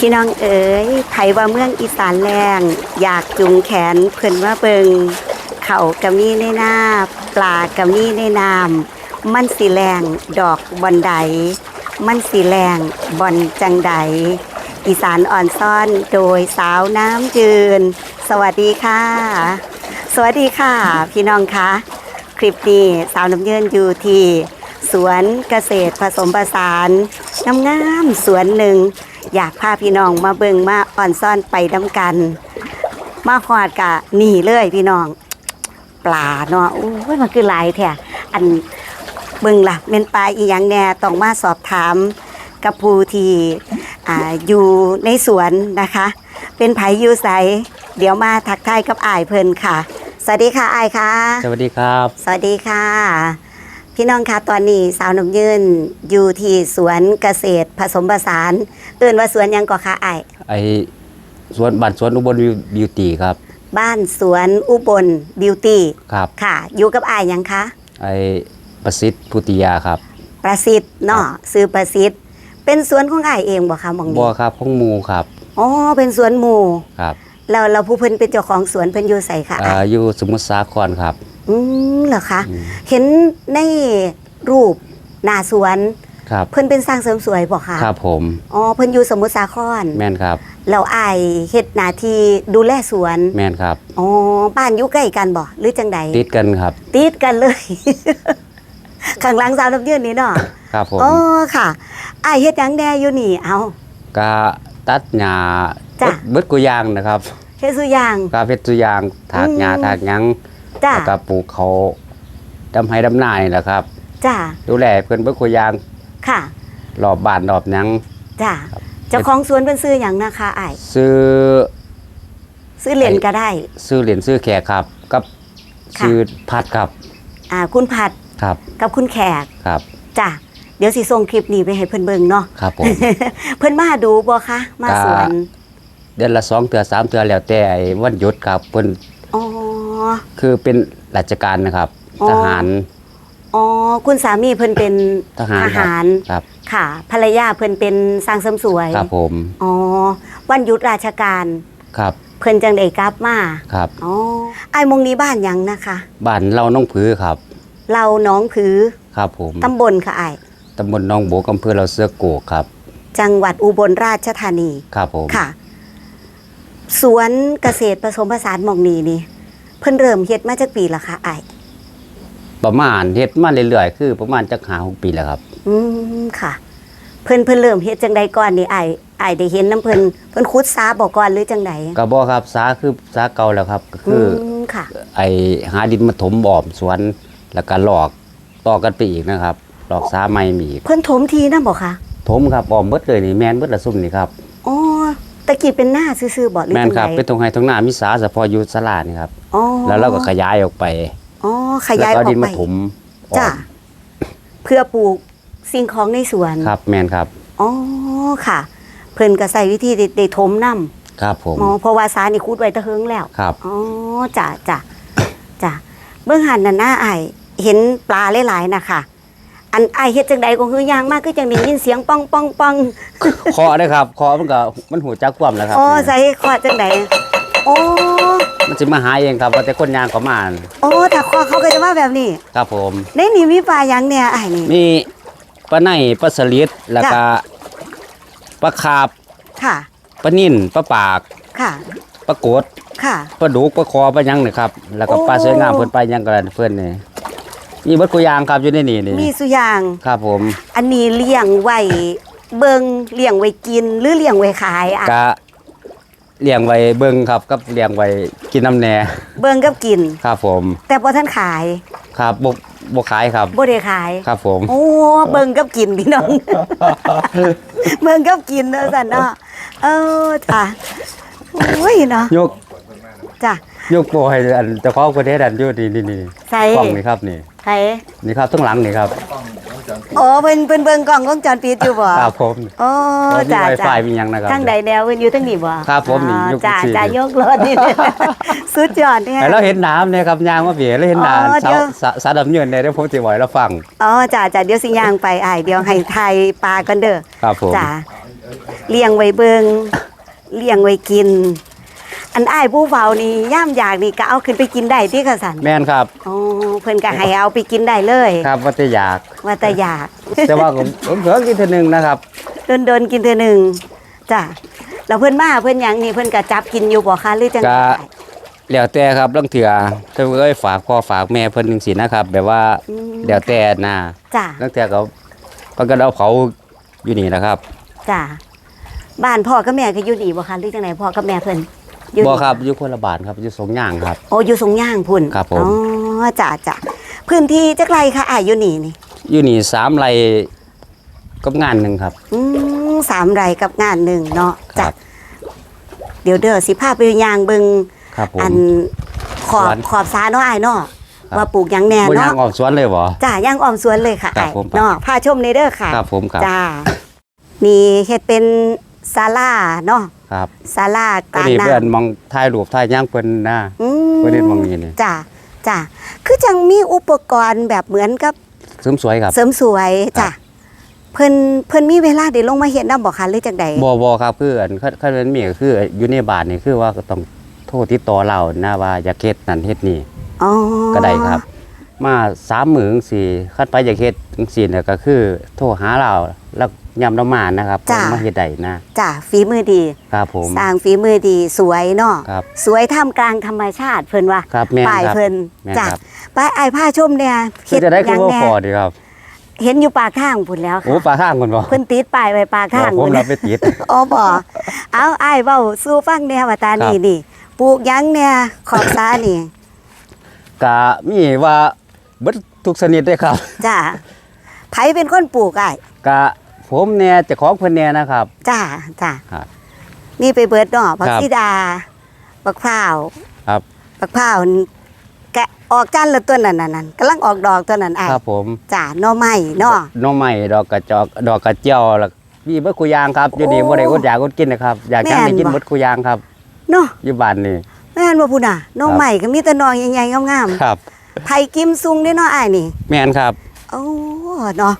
พี่น้องเอ๋ยไผว่าเมืองอีสานแรง อยากจุงแขนเพิ่นว่าเบิงเขากะมีในหน้าปลากะมีในน้ำมันสีแรงดอกบอนใดมันสีแรงบอนจังใดอีสานอ่อนซ่อนโดยสาวน้ำยืน สวัสดีค่ะ สวัสดีค่ะ พี่น้องคะคลิปนี้สาวน้ำยืนอยู่ที่สวนเกษตรผสมผสานงามๆสวนหนึ่ง อยากพาพี่น้องมาเบิงมาอ่อนซ่อนไปน้ำกัน มาหอดกะนี่เลยพี่น้อง ปลาเนาะโอ้ยมันคือหลายแท้อันเบิงล่ะเป็นปลาอีหยังแน่ต้องมาสอบถามกับผู้ที่อ่าอยู่ในสวนนะคะ เป็นไผอยู่ใสเดี๋ยวมาทักทายกับอายเพิ่นค่ะ สวัสดีค่ะอายค่ะ สวัสดีครับ สวัสดีค่ะ พี่น้องคะตอนนี้สาวนมยืนอยู่ที่สวนเกษตรผสมผสาน เอื่นว่าสวนหยังก่อคะไอายไอสวนบ้านสวนอุบลบิวตี้ครับบ้านสวนอุบลบิวตี้ครับค่ะ อยู่กับไอายหยังคะ ไอประสิทธิ์พุติยาครับประสิทธิ์เนาะซื้อประสิทธิ์ เป็นสวนของไอายเองบ่คะหมองบันี้วครับห้องหมูครับอ๋อเป็นสวนหมู่ครับแล้วเราผู้เพิ่นเป็นเจ้าของสวนเพิ่นอยู่ใส่ค่ะอ่าอยู่สมุทรสาครครับ อืมเหรอคะ อืมเห็นในรูปหน้าสวน ครับเพิ่นเป็นสร้างเสริมสวยบ่คะครับผมอ๋อเพิ่นอยู่สมุทรสาครแม่นครับเราอายเฮ็ดหน้าที่ดูแลสวน แม่นครับ อ๋อ บ้านอยู่ใกล้กันบ่หรือจังใดติดกันครับ ติดกันเลย ข้างหลังสาวน้ำยืนนี่เนาะครับผมอ๋อค่ะอายเฮ็ดหยังแน่อยู่นี่ เอากาตัดหญ้าจ้ะเบิดกุยางนะครับเฮ็ดสุอยางกาเพชรตุยางถากหญ้าอืม ถากหยัง จ้าแล้วก็ปลูกเขาดำไห้ดำนานี่แหละครับ จ้าดูแลเพิ่นเบิดกุยางค่ะรอบบ้านรอบหยัง จ้าเจ้าของสวนเป็นซื้อหยังนะคะอายซื้อ ซื้อเหรียญก็ได้ ซื้อเหรียญซื้อแขกครับ กับค่ะ ซื้อพัดครับอ่า คุณผัดครับกับคุณแขกครับจ้าเดี๋ยวสิส่งคลิปนี้ไปให้เพิ่นเบิ่งเนาะ ครับผม เพิ่นมาดูบ่คะมาสวน เดือนละสองเทือสามเทือแล้วแต่ไอ้วันหยุดครับเพิ่นอ๋อ คือเป็นราชการนะครับ อ๋อ ทหาร อ๋อคุณสามีเพิ่นเป็นทหารครับรครับ ค่ะ ภรรยาเพิ่นเป็นสร้างเสริมสวยครับผมอ๋อวันหยุดราชการ ครับเพิ่นจังได้กลับมาครับ อ๋อไอ้ายมงนี้บ้านหยังนะคะ บ้านเราน้องผือครับ เราหน้องผือครับผมตำบลค่ะไอ้ายตำบลหนองโบกอำเภอเราเสือโกกครับ จังหวัดอุบลราชธานี ครับผม ค่ะ สวนเกษตรผสมผสานหมองนี้นี่ เพิ่นเริ่มเฮ็ดมาจากปีละคะไอ้ายประมาณเฮ็ดมาเรื่อยๆคือ ประมาณจักหาหกปีแล้วครับ อืมค่ะ เพิ่นเพิ่นเริ่มเฮ็ดจังใดก่อนนี่ไอ้ายอ้ายได้เห็นน้ำเพิ่นเพิ่นขุดซาบ่ก่อนหรือจังใดก็บ่ครับสาคือสาเก่าแล้วครับก็คืออมค่ะ ไอหาดินมาถมบ่อมสวนแล้วก็หลอกต่อกันไปอีกนะครับหลอกสาใหม่มีอีกเพิ่นถมทีนะบ่คะ ถมครับอ้อมเบิดเลยนี่แม่นเบิดละซุ่มนี่ครับ อ๋อ ตะกี้เป็นหน้าซื่อๆบ่หรือแม่นจังครับใดเป็นตรงไห้ตรงหน้ามีสาเฉพาะอยู่ศาลานี่ครับ อ๋อแล้วเราก็ขยายออกไปอ๋อขแล้วยายก็ออกดินไปมาถมออกจ้ะเพื่อปลูกสิ่งของในสวนครับ แม่นครับอ๋อค่ะ เพิ่นก็ใส่วิธีได้ได้ถมน้ครับผมำอ๋อเพราะว่าสานี่คูดไว้ตะเฮิงแล้ว ครับ อ๋อจ้ะจ้ะจ้ะเบื้องหันน่ะหน้าไอายเห็นปลาหลายๆนะคะ อันไอายเฮ็ดจังใดก็คือยางมากก็จังได้ยินเสียงป้องป้องป้องเคาะได้ครับเคาะมันก็มันหูจักความแล้วครับอ๋อใส่ขอจังใดโอ้มันสิมาหาเองครับว่าแต่คนยางเขามาโอ้ถ้าขอเขาก็จะว่าแบบนี้ ครับผมในนี่มีปลาหยังเนี่ยไอ้ายนี่มีปลาไหนปลาสลิดแล้วก็ปลาคาบค่ะปลานิ่นปลาปากค่ะปลากดค่ะปลาดุกปลาคอปลาหยังนี่ครับ แล้วก็โอ้ปลาสวยงามเพิ่นไปลาหยังกันเพิ่นนี่ มีเบิดกุยางครับอยู่ในนี่นี่มีสุอยาง ครับผม อันนี้เลี้ยงไว้เบิงเลี้ยงไว้กินหรือเลี้ยงไว้ขายอะกะเลี้ยงไว้เบิ่งครับกับเลี้ยงไว้กินน้ำแหน่เบิงกับกิน ครับผม แต่พอท่านขายครับบ่บ่ขายครับบ่ได้ขาย ครับผม โอ้เบิงกับกินพี่น้อง เบิงกับกินเนอะสันเนาะเออจ้ะโอ้ยเนาะยกจ้ะยกโปรให้อันเจ้าของประเทศอันอยู่นี่นี่นี่ใส่กล้องนี่ครับนี่ ใส่นี่ครับทั้งหลังนี่ครับโอ้เพิ่นเพิ่นเบิงกล้องวงจรปิดอยู่บ่ครับผมโอ้มีจ้ะไวจ้ะไฟมีหยังนะครับทางใดแนวเพิ่นอยู่ทางนี้บ่ครับผมนี่อ๋อยกจ้ะสี่จ้ะยกรถนี่สุดยอดเนี่ยแต่เราเห็นน้ำเนี่ยครับยางมาเบียแล้วเห็นน้อ๋อำเดี๋สายวสาสาดำเนินเนี่ยเดี๋ยวผมสิบ่อยเราฟังอ๋อจ้าจ้าเดี๋ยวสิย่างไปอ้ายเดี๋ยวให้ไทยปลากันเด้อครับผมจ้าเลี้ยงไว้เบิงเลี้ยงไว้กิน อันอ้ายผู้เฝ้านี่ย่ามอยากนี่ก็เอาขึ้นไปกินได้ที่กสันแม่นครับอ๋อเพิ่นก็ให้เอาไปกินได้เลยครับว่าจะอยาก ว่าแต่อยากแต่ว่าผมผมเพิ่งกินเทีนึงนะครับ เดินเดินๆกินเทื่อหนึงจ้ะแล้วเพิ่นมาเพิ่นหยังนี่เพิ่นก็จับกินอยู่บ่คะหรือจังก็ ไดแล้วแต่ครับเรื่องเถื่อเพิ่นเอ้ยฝากพ่อฝากแม่เพิ่นจังซี่นะครับ แบบว่าอืมแล้วแต่นะจ้ะเรื่องเถื่อเขาเพิ่นก็เอาเผาอยู่นี่นะครับ จ้ะบ้านพ่อกับแม่ก็อยู่นี่บ่คะหรือจังไดพ่อกับแม่เพิ่น อยู่บ่นี่ครับอยู่คนละบาทครับอยู่สงย่างครับ โอ้อยู่สงย่างพุ่นครับผมอ๋อจ้ะจ้ะพื้นที่จักไรคะอ้ายอยู่นี่นี่อยู่นี่สามไรกับงานหนึ่งครับอืมสามไร่กับงานหนึ่งเนาะครัจ้ะบเดี๋ยวเด้อสิพาไปย่างเบิงครับผมอันขอบสวนขอบสาเนาะอ้ายเนาะครับว่าปลูกหยังแหน่บ่ย่าเนาะงออกสวนเลยบ่จ้ะย่างอ้อมสวนเลยค่ะครับอ้ายผมเนาะพาชมในเด้อค่ะครับผมครับจ้านี่เฮ็ดเป็นศาลาเนาะ ครับศาลากก็ลางดีน้เพื่อนมองถ่ายรูปถ่ายหย่างเพิ่นนะำอืมเพิ่นเฮ็ดหม้องนี้นี่จ้ะจ้ะคือจังมีอุปกรณ์แบบเหมือนกับเสริมสวยครับ เสริมสวยจ้ะเพิ่นเพิ่นมีเวลาได้ลงมาเฮ็ดนำบ่คะหรือจังใดบ่บ่ครับคืออันคันคันมันมีก็คืออยู่ในบ้านนี่คือว่าก็ต้องโทรติดต่อเรานะว่าอยากเฮ็ดนั่นเฮ็ดนี่อ๋อก็ได้ครับ มาสามมื้อจังซี่คันไปอยากเฮ็ดจังซี่เนี่ยก็คือ โทรหาเราแล้ว ยามเรามานะครับเพิ่นมาเฮ็ดได้นะจ้ะฝีมือดี ครับผม สร้างฝีมือดีสวยเนาะครับ สวยท่ามกลางธรรมชาติเพิ่นว่าครับแม่นป้ายครับเพิ่นแม่นจ้ะครับป้ายไอ้ายผ้าชมเนี่ยคือจะได้หคือยังว่าแน่พอดีครับเห็นอยู่ปากข้างพุ่นแล้วโอ้ค่ะปลาข้างคนบ่เพิ่นติดป้ายไว้ปากข้างผมพุ่นรับไปติด อ๋อบ่เอาอ้ายเว้าสู้ฟังแนวว่าตานี่ครับ นี่ปลูกหยังเนี่ยขอบซานี่กะมีว่าเบิดทุกชนิดเลยครับ จ้ะไผเป็นคนปลูกอ้าย กะ ผมเนี่ยเจะของเพิ่นเนี่ยนะครับ จ้าจ้าครับ นี่ไปเบิดเนาะบักครับซิดาบักพร้าวครับ บักพร้าวนี่แกะออกจันทร์แล้วตัวนั้นน่ะนั่นกำลังออกดอกตัวนั้นอ้ายครับผมจ้าหน่อไม้เนาะ หน้องใหม่ดอกกระจอกดอกกระเจียวแล้วมีเบิดคุยางครับอยู่นี่โอ้บ่ได้อดอยากอดกินนะครับ อยากจังแม่นได้กินบ่ เบิดคุยางครับเนาะอยู่บ้านนี่แม่นบ่พุ่นน่ะหน่อครับไม้ก็มีแต่หน่อใหญ่ๆงามครับ ๆไผกิมซุงเด้เนาะอ้ายนี่ แม่นครับ โอ้เนาะ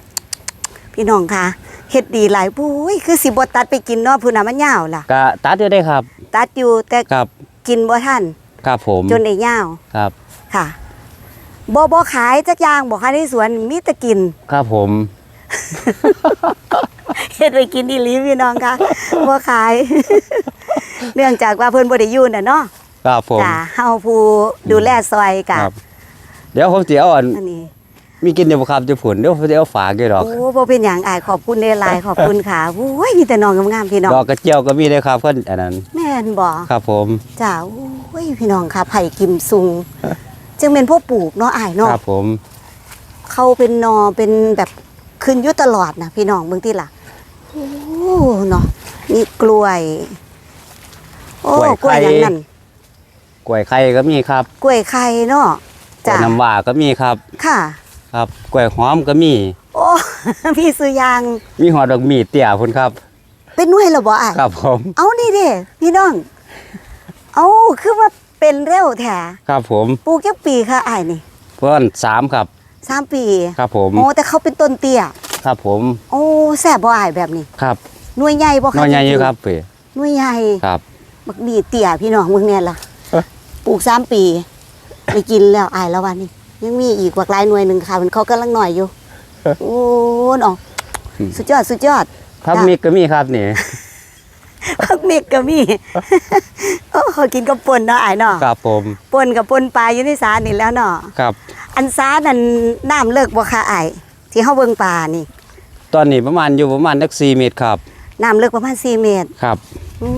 พี่น้องคะ เฮ็ดดีหลายปุ้ยคือสิบ่ตัดไปกินเนาะพุ่นน่ะมันยาวล่ะกะตัดอยู่ได้ครับ ตัดอยู่แต่ครับกินบ่ทันครับผมจนได้ยาวครับค่ะบ่บ่ขายจักอย่างบ่ขายในสวนมีแต่กิน ครับผมเฮ็ดไว้กินอีหลีพี่น้องคะบ่ขาย เนื่องจากว่าเพิ่นบ่ได้อยู่น่ะเนาะครับผมจ้ะเฮาผู้ดูแลซอยกะครับเดี๋ยวผมสิเอาอันอันนี้ มีกินเดี๋ยวบ่ครับจะผุนเดี๋ยวผมจะเอาฝากอยู่ดอก โอ้บ่เป็นหยังอายขอบคุณหลายๆขอบคุณค่ะโอ้ยมีแต่น้องงามๆพี่น้องดอกกระเจียวก็มีได้ครับเพิ่นอันนั้นแม่นบ่ครับผมจ้าโอ้ยพี่น้องค่ะไผ่กิมซุงจึงเป็นพวกปลูกเนาะอายเนาะครับผม เขาเป็นนอเป็นแบบขึ้นอยุตลอดนะพี่น้องเบิ่งที่ล่ะโอ้เนาะนี่กล้วย โอ้กล้วยอย่างนั้นกล้วยไข่ก็มีครับกล้วยไข่เนาะกล้จ้าวยน้ำว้าก็มีครับ ค่ะ ครับกล้วยหอมก็มี โอ้ พี่ซื้อยาง มีหอดอกมีเตี้ยพุ่นครับ เป็นหน่วยเหรอบ่อายครับผม เอานี่เด้พี่น้อง เอาคือว่าเป็นเร็วแท้ครับผมปลูกจักปีค่ะอายนี่เพิ่นสามครับสามปีครับผมโอ้แต่เขาเป็นต้นเตี้ยครับผม โอ้แซ่บบ่อายแบบนี้ครับหน่วยใหญ่บ่คะน้อยใหญ่อยู่จงๆครับเป้หน่วยใหญ่ครับบักดีเตี่ยพี่น้องมึงเนี่ยล่ะเอ๊ะปลูกสามปีไปกินแล้วอายแล้ววันนี้ ยังมีอีกกว่าหลายหน่วยหนึ่งค่ะมันเขากำลังหน่อยอยู่ โอ้เนาะสุดยอดสุดยอดพักจ้ะมีก็มีครับนี่พักเมกก็มีโอ้เขากินกับปนเนาะอายเนาะครับผมปนกับปนปลาอยู่ในสานี่แล้วเนาะครับ อันสานั่นน้ำเลิกบ่ค่ะอายที่เฮาเบิ่งปลานี่ ตอนนี้ประมาณอยู่ประมาณสัก4เมตรครับน้ำเลิกประมาณ4เมตรครับอื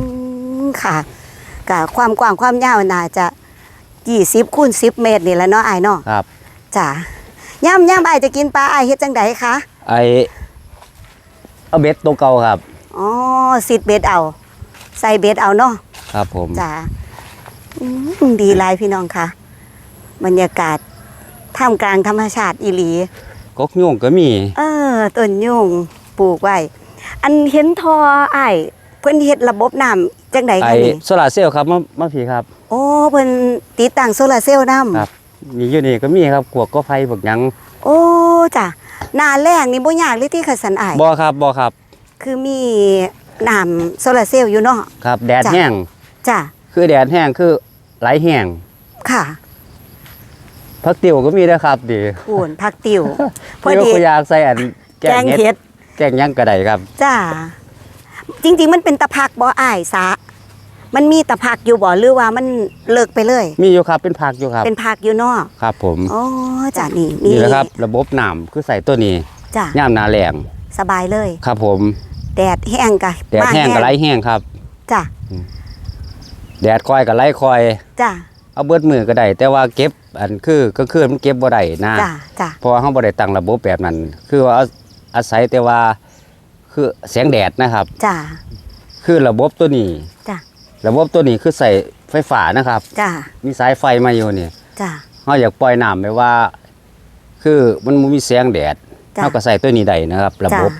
มค่ะกะความกว้างความยาวน่าจะ 20คูณ10เมตรนี่แหละเนาะอายเนาะครับ จ้ะย่ำย่ำอายจะกินปลาอายเฮ็ดจังไดคะไอเอาเบ็ดตัวเก่าครับ อ๋อสิดเบ็ดเอา ใส่เบ็ดเอาเนาะ ครับผม จ้ะอืมดีหลายพี่น้องค่ะ บรรยากาศท่ามกลางธรรมชาติอีหลี กกยุ่งก็มี เออต้นยุงปลูกไว้ อันเห็นทออ้าย เพิ่นเฮ็ดระบบน้ำจังไดไอคะนี่โซลาร์เซลล์ครับมามาพี่ครับโอ้เพิ่นติดตั้งโซลาร์เซลล์นำครับมีอยู่นี่ก็มีครับขวกก็ไฟพวกหยังโอ้จ้ะหน้าแรงนี่บ่ยากเลยที่ขัสันอ้ายบ่ครับบ่ครับคือมีน้ำโซลาร์เซลล์อยู่เนาะ ครับ แดดจ้ะ แห้งจ้ะคือแดดแห้งคือไหลแห้งค่ะพักติวก็มีนะครับดีพูนพักติว พอพอดีดีอยากใส่อันแกแกงงเห็เห็ดดแกงหยังกระไดครับ จ้า จริง ๆ มันเป็นตะพักบ่อ้ายสามันมีตะพักอยู่บ่หรือว่ามันเลิกไปเลย มีอยู่ครับเป็นผักอยู่ครับเป็นพักอยู่เนาะครับ ผมอ๋อจ้ะนี่นี่แหละครับ ระบบน้ำคือใส่ตัวนี้จ้ะย่ามหนาแรงสบายเลย ครับ ผมแดดแห้งกะแดดแห้งกับไหลแห้งครับ จ้ะแดดคอยกับไหลคอย จ้ะเอาเบิดมือก็ได้แต่ว่าเก็บอันคือก็คือมันเก็บบ่ได้นะจ้ะจ้ะเพราะว่าเขาบ่ได้ตั้งระบบแบบนั้น คือว่าเอาอาศัยแต่ว่า คือแสงแดดนะครับ จ้ะคือระบบตัวนี้ จ้ะระบบตัวนี้คือใส่ไฟฟ้านะครับ จ้ะมีสายไฟมาอยู่นี่จ้ะเขาอยากปล่อยน้ำไปว่า คือมันบ่มีแสงแดดจ้ะเขาก็ใส่ตัวนี้ได้นะครับ ระจ้ะบบ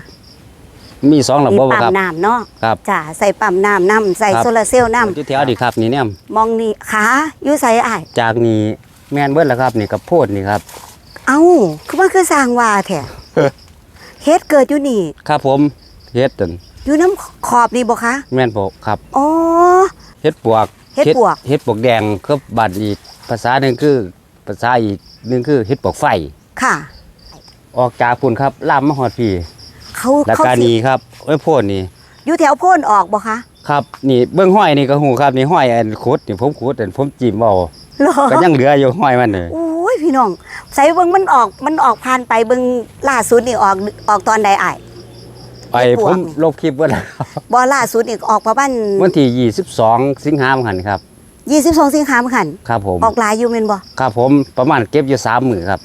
มีสองระมีบบปั๊มครับ น้ำเนาะครับ จ้ะใส่ปั๊มน้ำน้ำใส่ครับ โซลาร์เซลล์น้อยู่แถวนี้ครับนี่เนี่ยำมองนี่ขาอยู่ใส่อ้ายจากนี้แม่นเบิดแล้วครับนี่กับโพดนี่ครับ เอ้าคือว่าคือสร้างว่าแท้ เฮ็ดเกิดอยู่นี่ ครับผมเฮ็ดตันอยู่น้ำขอบนี่บ่คะ แม่นบ่ครับอ๋อ เฮ็ดปวกเฮ็ดปวก เฮ็ดปวกแดงคือบัดอีกภาษาหนึงคือภาษาอีกหนึงคือเฮ็ดปวกไฟ ค่ะ ออกจากพุ่นครับลามมาฮอดพี่เขาแล้วเขาก็สินี่ครับไอ้ยโพดนี่อยู่แถวโพ่นออกบ่คะครับนี่เบิ่งห้อยนี่ก็ฮู้ครับนี่ห้อยอันขุดนี่ผมขุดอันผมจิ้มเอาเหรอก็ยังเหลืออยู่ห้อยมันนี่โอ้ย พี่น้องใส่เบิ่งมันออกมันออกผ่านไปเบิ่งล่าสุดนี่ออกออกตอนใดอ้ายไอ้เฮ็ดปผวกมนี่ลบคลิปไว้แล้วบ่ล่าสุดนี่ออกประมาณวันที่ 22 สิงหาคมครับ 22 สิงหาคมคันครับผมออกหลายอยู่แม่นบ่ครับผมประมาณเก็บอยู่3มื้อครับ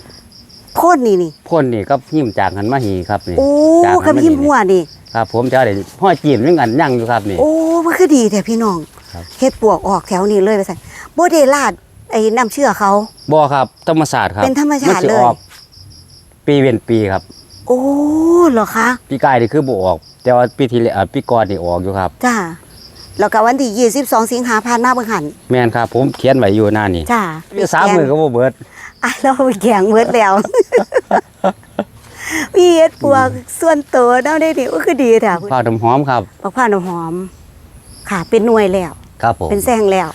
โพ่นนี่นี่พ่นนี่ก็หิ้มจากหันมาหีครับนี่โอ้จากกับหันมาพิมนี่พ์หัวนี่ครับผมจะได้ห้อยจีนเหมือนกันยังอยู่ครับนี่โอ้มันคือดีแท้พี่น้องครับเฮ็ดปวกออกแถวนี้เลยไปใส่บ่ได้ลาด ไอ้น้ำเชื่อเขา บ่ครับธรรมศาสตร์ครับเป็นธรรมชาตินสิเลย ออกปีเว้นปีครับ โอ้เหรอคะปีกายนี่คือบ่ออก แต่ว่าปีที่แล้วอ่าปีก่อนนี่ออกอยู่ครับ จ้าแล้วก็วันที่ 22 สิงหาพันธ์มาเบิ่งหันแม่นครับ ผมเขียนไว้อยู่หน้านี่จ้ามีสามมือก็บ่เบิด อะเราไปแข่งเบิดแล้วพี่เฮ็ดปวกส่วนตัวเนาะได้ดิก็คือดีแท้ข้าวน้ำหอมครับบักผ้าวน้ำหอม ค่ะ เป็นหน่วยแล้ว ครับผมเป็นแซงแล้ว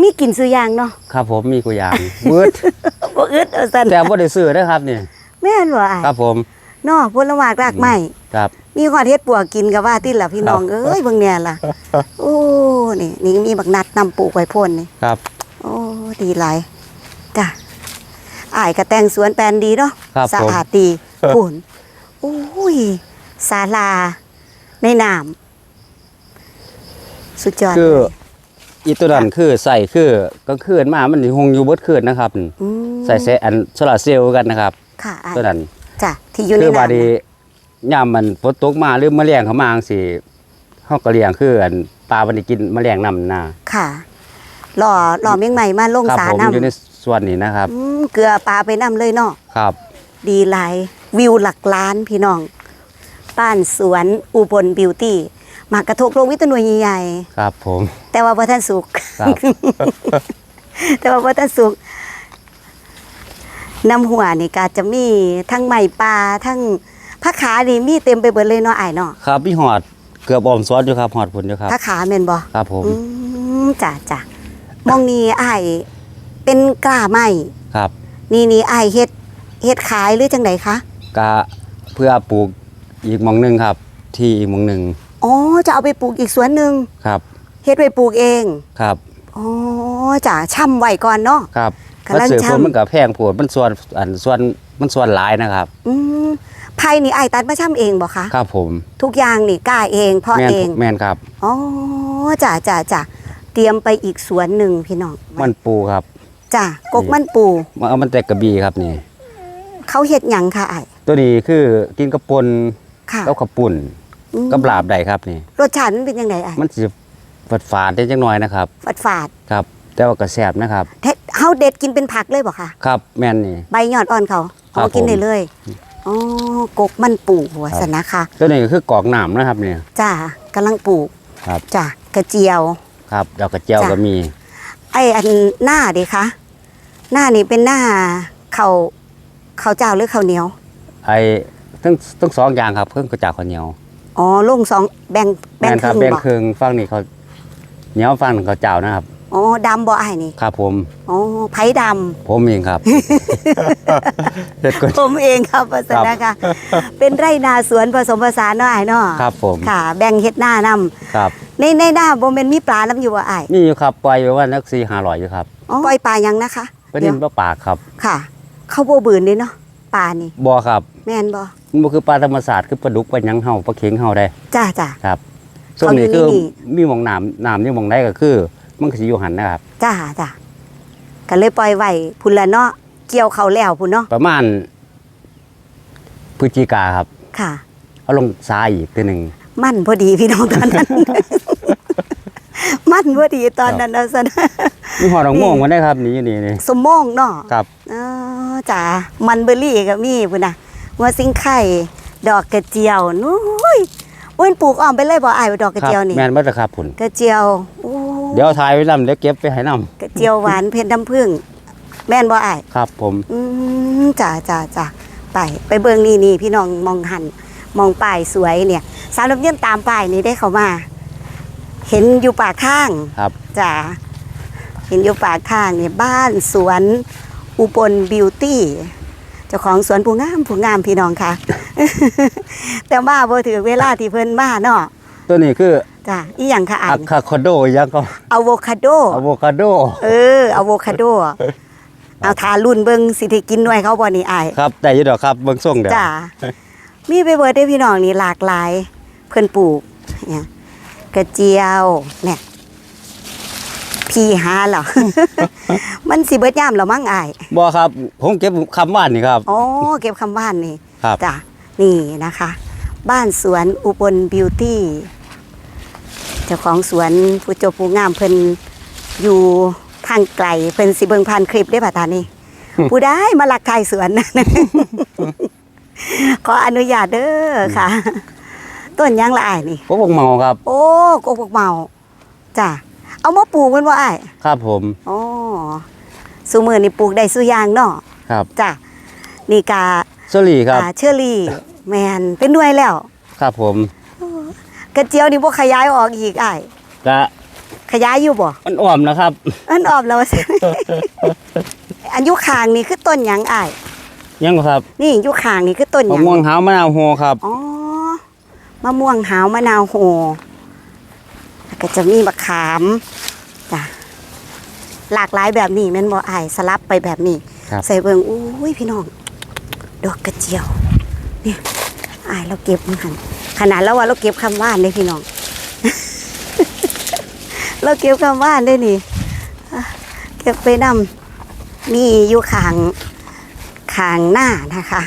มีกลิ่นซื้อยางเนาะครับผมมีกุยางเบิดบ่อึดเอาซั่นแต่บ่ได้ซื้อนะครับนี่แม่นบ่อ้ายครับผมเนาะผลไม้รากไม้ครับ มีขอดเฮ็ดปวกกินก็ว่าติล่ะพี่น้องครับเอ้ยเบิ่งแน่ล่ะโอ้นี่นี่มีบักนัดนำปลูกไว้พ่นนี่ครับโอ้ดีหลายจ้ะอ้ายก็แต่งสวนแปลนดีเนาะครับสะผมอาดดีปุ่นโอ้ยศาลาในน้ำสุดยอดคือเลย อีตัวนั้นคือใส่คือกลางคืนมามันสิคงอยู่เบิดคืนนะครับมใส่แสอันโซลาร์เซลล์กันนะครับ ค่ะอ้ายตัวนั้นจ้ะที่อยู่ในคือบาดีน้ำยามมันฝนตกมาหรือแมลงเข้ามาจังซี่เฮาก็เลี้ยงคืออันปลามันได้กินแมลงนำนาค่ะหล่อหล่อเมียงใหม่มาลงครับสาผมน้ำอยู่ในส่วนนี้นะครับ อืมเกลือปลาไปน้ำเลยเนาะ ครับ ดีหลายวิวหลักล้านพี่น้อง บ้านสวนอุบลบิวตี้ หมากกระทกโลกวิตหน่วยใหญ่ครับผม ๆแต่ว่าพระท่านสุก ครับ แต่ว่าพระท่านสุกน้ำหัวนี่ก็จะมีทั้งไม้ปลาทั้งผักขานี่มีเต็มไปเบิดเลยเนาะไอ้ายเนาะครับพี่หอดเกือบออมซอสอยู่ครับหอดผลอยู่ครับผักขาแม่นบ่ ครับผม อืมจ้ะจ้ะมองนี่ไอ้ายเป็นกล้าไม้ครับ นี่นี่ไอ้ายเฮ็ดเฮ็ดขายหรือจังไดคะก็เพื่อปลูกอีกหมองหนึงครับ ที่อีกหมองหนึง อ๋อจะเอาไปปลูกอีกสวนหนึ่งครับเฮ็ดไว้ปลูกเองครับอ๋อจ้ะช่ำไว้ก่อนเนาะครับกำลังก็ซื้อผลช่ำมันก็แพงโผดมันส่วนอันส่วนมันส่วนหลายนะครับ อืมไผ่นี่ไอ้ายตัดมาช่ำเองบ่คะครับผม ทุกอย่างนี่กล้าเองเพาะแม่นเองแม่นครับอ๋อจ้ะจ้ะจ้ะเตรียมไปอีกสวนหนึ่งพี่น้องมันปูครับจ้ะกกมันปูมันเอามันแต่กระบี่ครับนี่ เขาเฮ็ดหยังค่ะไอ้ายตัวนี้คือกินกระปนค่ะกับกระปุ่นอืม กับลาบได้ครับนี่ รสชาติมันเป็นยังไงไอ้ายมันสิฝาดฝาดได้จังหน่อยนะครับ ฝาดฝาดครับ แต่ว่าก็แซ่บนะครับๆเฮ็ดเฮาเด็ดกินเป็นผักเลยบ่คะครับ แม่นนี่ ใบยอดอ่อนเขาครัเอาบกินผมได้เลยอ๋อกกมันปูหัวครับ สนะคะตัวนี้ก็คือกอกน้ำนะครับเนี่ย จ้ะกำลังปลูกครับ จ้ะกระเจียว ครับดอกกระเจียวจ้ะ ก็มี ไออันหน้าดิคะหน้านี่เป็นหน้าเขาเขาวเจ้าหรือข้าวเหนียวไอ้ทั้งทั้งสองอย่างครับเครื่องกระจากข้าวเหนียว อ๋อลงสองแบ่งแบ่แม่งนคครับรึ่งแบ่งบ่ครึ่งฟังนี่เขาเหนียวฟังนี่เขาเจ้านะครับอ๋อดำบ่อ้ายนี่ครับผมอ๋อไผดำผมเองครับ เด็ดกว่าผมเองครับวัสนะคะเป็นไร่นาสวนผสมผสานเนาะอ้ายเนาะครับผมค่ะ แบ่งเฮ็ดหน้านำครับในในหน้าบ่แม่นมีปลานํอยู่บ่อ้ายนี่อยู่ครับปล่อยไว้ว่านักซีหาลอยอยู่ครับอ๋อปล่อยปลายังนะคะเป็นเดี๋ดิยวนปลาปากครับค่ะ เขาบ่บืนเด้เนาะ ปลานี่บ่ครับแม่นบ่มันบ่คือปลาธรรมศาสตร์คือปลาดุกปลาหยังเฮาปลาเข็งเฮาได้จ้าจ้า ครับส่วนนี้เขาอยู่คือนี่ มีหมองน้ำน้ำนี่หมองได้ก็คือ มันก็สิอยู่หันนะครับ จ้าจ้าก็เลยปล่อยไว้พุ่นละเนาะเกี่ยวเขาวแล้วพุ่นเนาะประมาณพฤศจิกาครับค่ะ เอาลงซาอีกตัวหนึ่งมั่นพอดีพี่น้องตอนนั้น มั่นพอดีตอนนั้นเอาซะนะมีหอดอกม่วงมาได้ครับนี่อยู่นี่นี่สมโมงเนาะครับอ๋อจ้ามันเบอร์รี่ก็มีพุ่นน่ะหัวซิงไข่ดอกกระเจียวนู้ยโอ้ยปลูกอ้อมไปเลยบ่อายว่าดอกกระครับเจียวนี่แม่นบ่ล่ะครับพุ่นกระเจียวโอ้เดี๋ยวถ่ายไว้นำเดี๋ยวเก็บไปให้นำกระเจียวหวานเพชรน้ำผึ้งแม่นบ่อายครับ ผมอืมจ้าจ้าจ้าไปไปเบิ่งนี่นี่พี่น้องมองหันมองป้ายสวยเนี่ย สาวน้ำเยี่ยมตามป้ายนี่ได้เข้ามา เห็นอยู่ปากทางครับ จ้าเห็นอยู่ปากทางเนี่ยบ้านสวนอุบลบิวตี้เจ้าของสวนผู้งามผู้งามพี่น้องค่ะ แต่มาบ่ถือเวลาที่เพิ่นมาเนาะตัวนี้คือจ้าอีหยังค่ะอ่าอะนคาโคโดยังก็อะโวคาโด อะโวคาโด เอออะโวคาโด เอาทารุ่นเบิ่งสิได้กินด้วยเขาบ่นี่อาย ครับได้อยู่ดอกครับเบิ่งส่งเดี๋ยว จ้ามีไปเบิดได้พี่น้องนี่หลากหลาย เพื่อนปลูกเนี่ย กระเจียวเนี่ยพี่หาเหรอ มันสิเบิดย่ามเหรอมั้งอายบ่ครับ ผมเก็บคำว่านนี่ครับอ๋อเก็บคำบ้านนี่ครับจ้ะนี่นะคะ บ้านสวนอุบลบิวตี้เจ้าของสวนผู้เจบผู้งามเพิ่นอยู่ทางไกลเพิ่นสิเบิงผ่านคลิปได้ป่ะตานี่ผู้ได้มาลักทายสวนขออนุญาตเด้อค่ะ ต้นยังละอายนี่ผมบอกเมาครับ โอ้โกกเมาจ้ะเอามาปลูกมันว่าอ้ายครับผม อ๋อสุมือนี่ปลูกได้สุอยางเนาะครับจ้ะนี่กาสลีครับ อ่าเชอรี่ แมนเป็นหน่วยแล้ว ครับผมกระเจียวนี่บ่ขยายออกอีกอ้ายกะขยายอยู่บ่มันอ่อมนะครับ อันออกแล้วสิอันอยุคางนี่คือต้นหยังอ้ายยังบ่ครับ นี่อยุคางนี่คือต้นหมะยังม่วงหาวมะนาวโฮครับ อ๋อ มะม่วงหาวมะนาวโหแล้วก็จะมีมะขามจ้ะหลากหลายแบบนี้แม่นบ่อ้ายสลับไปแบบนี้ ครับ ใส่เบิงอุ้ยพี่น้อง ดอกกระเจียวเนี่ยอายเราเก็บมันหันขนาดแล้วว่าเราเก็บคำว่านได้พี่น้อง เราเก็บคำว่านได้นี่อะเก็บไปนำมีอยู่ขางขางหน้านะคะ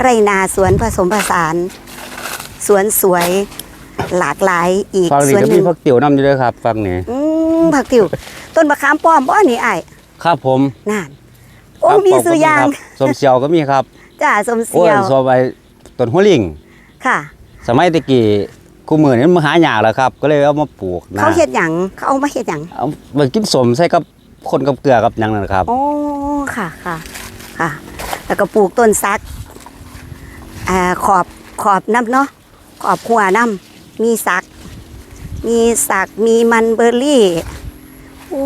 ไรนาสวนผสมผสาน สวนสวยหลากหลายอีกฟังสนี่วนก็หมีนึ่งผักติ๋วน้ำอยู่ด้วยครับ ฟังนี่อืมผักติ๋วต้นมะขามป้อมบ่นี่ไอ้ายครับผมนั่นโอ้ครับมีผมสุก็ยางครับสมเสียวก็มีครับจ้าสมโอ้เสียยวสวไปต้นหัวลิง ค่ะ สมัยตะกี้คู่มือนี่มันหายากแล้วครับ ก็เลยเอามาปลูกนะเขาเฮ็ดหยังเขาเอามาเฮ็ดหยังเอาไปกินสมใส่กับคนกับเกลือกับหยังนั่นครับ โอ้ค่ะค่ะค่ะ แล้วก็ปลูกต้นซักอ่าขอบขอบน้ำเนาะ ขอบหัวน้ำมีสัก มีสักมีมันเบอร์รี่โอ้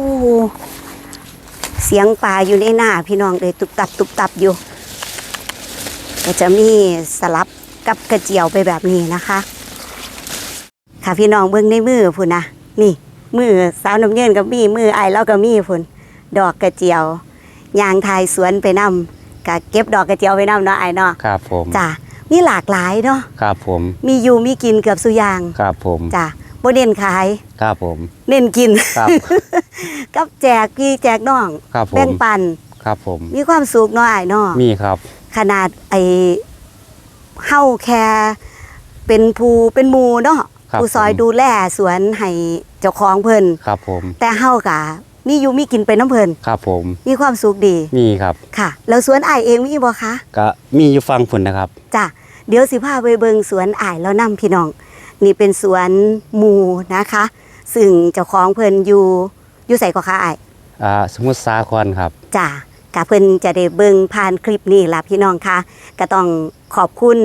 เสียงป่าอยู่ในหน้าพี่น้องเลยตุบตับตุบตับอยู่ ก็จะมีสลับกับกระเจียวไปแบบนี้นะคะ ค่ะพี่น้องเบิ่งในมือพุ่นนะนี่มือสาวน้ำเงินก็มีมือไอายแล้วก็มีพุ่นดอกกระเจียวยางทายสวนไปนำก็เก็บดอกกระเจียวไปนำเนาะไอายเนาะครับผมจ้ะ มีหลากหลายเนาะครับผม มีอยู่มีกินเกือบสุอยางครับผมจ้ะบ่เน้นขายครับผม เน้นกินครับกับแจกพี่แจกน้องครับผมแบ่งปันครับผม มีความสุขเนาะไอายเนาะมีครับ ขนาดไอเฮาแค่เป็นผู้เป็นหมูเนาะครับผู้ซอยผมดูแลสวนให้เจ้าของเพิ่นครับผม แต่เฮากะมีอยู่มีกินไปน้ำเพิ่นครับผม มีความสุขดี มีครับ ค่ะ แล้วสวนอ้ายเองมีบ่คะ ก็มีอยู่ฟังผลนะครับ จ้ะ เดี๋ยวสิพาไปเบิงสวนอ้ายแล้วนํพี่น้อง นี่เป็นสวนหมู่นะคะ ซึ่งเจ้าของเพิ่นอยู่อยู่ใส่ก็คะอ้ายอ่าสมุทรสาครครับจ้ะกะเพิ่นจะได้เบิงผ่านคลิปนี้ล่ะพี่น้องคะก็ต้องขอบคุณ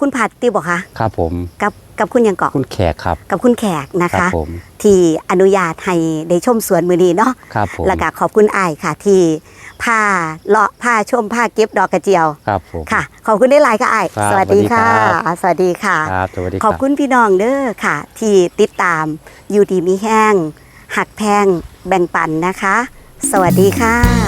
คุณพัดติบ่คะครับผมกับกับคุณหยังเกาะคุณแขกครับ กับคุณแขกนะครัคะผมที่อนุญาตให้ได้ชมสวนมือนี้เนาะครับผมแล้วก็ขอบคุณอ้ายค่ะที่ พาเลาะพาชมพาเก็บดอกกระเจียวครับผม ค่ะ ขอบคุณได้หลายค่ะอ้ายครับสวัสดีค่ะ สวัสดีครับ สวัสดีค่ะ ครับสวัสดีขอบคุณพี่น้องเด้อค่ะ ที่ติดตามอยู่ดีมีแห้ง หักแพงแบ่งปันนะคะ สวัสดีค่ะ